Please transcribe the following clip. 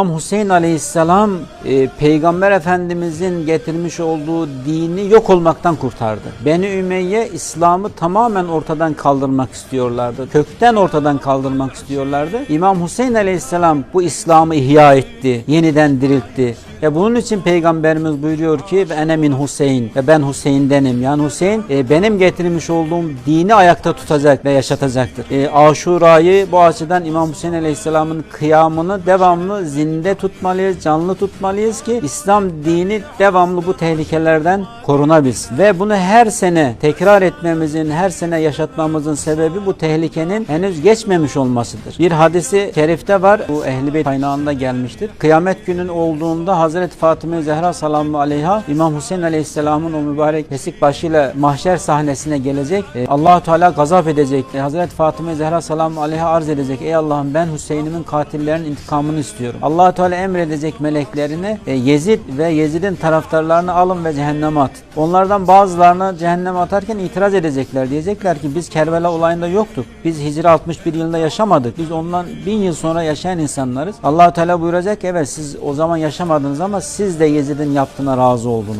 İmam Hüseyin Aleyhisselam e, Peygamber Efendimizin getirmiş olduğu dini yok olmaktan kurtardı. Beni Ümeyye İslam'ı tamamen ortadan kaldırmak istiyorlardı. Kökten ortadan kaldırmak istiyorlardı. İmam Hüseyin Aleyhisselam bu İslam'ı ihya etti, yeniden diriltti. Ve bunun için Peygamberimiz buyuruyor ki ene min Hüseyin ve ben Hüseyin'denim. Yani Hüseyin e, benim getirmiş olduğum dini ayakta tutacak ve yaşatacaktır. E, Aşura'yı bu açıdan İmam Hüseyin Aleyhisselam'ın kıyamını devamlı zinde tutmalıyız, canlı tutmalıyız ki İslam dini devamlı bu tehlikelerden korunabilsin. Ve bunu her sene tekrar etmemizin, her sene yaşatmamızın sebebi bu tehlikenin henüz geçmemiş olmasıdır. Bir hadisi şerifte var. Bu Ehl-i Beyt kaynağında gelmiştir. Kıyamet günün olduğunda Hazreti Fatıma Zehra salamu aleyha İmam Hüseyin Aleyhisselam'ın o mübarek kesik başıyla mahşer sahnesine gelecek. E, allah Teala gazap edecek. E, Hazreti Fatıma Zehra salamu aleyha arz edecek. Ey Allah'ım ben Hüseyin'imin katillerinin intikamını istiyorum. allah Teala emredecek meleklerine e, Yezid ve Yezid'in taraftarlarını alın ve cehenneme atın. Onlardan bazılarını cehenneme atarken itiraz edecekler. Diyecekler ki biz Kerbela olayında yoktuk. Biz Hicri 61 yılında yaşamadık. Biz ondan bin yıl sonra yaşayan insanlarız. allah Teala buyuracak ki evet siz o zaman yaşamadınız ama siz de Yezid'in yaptığına razı oldunuz.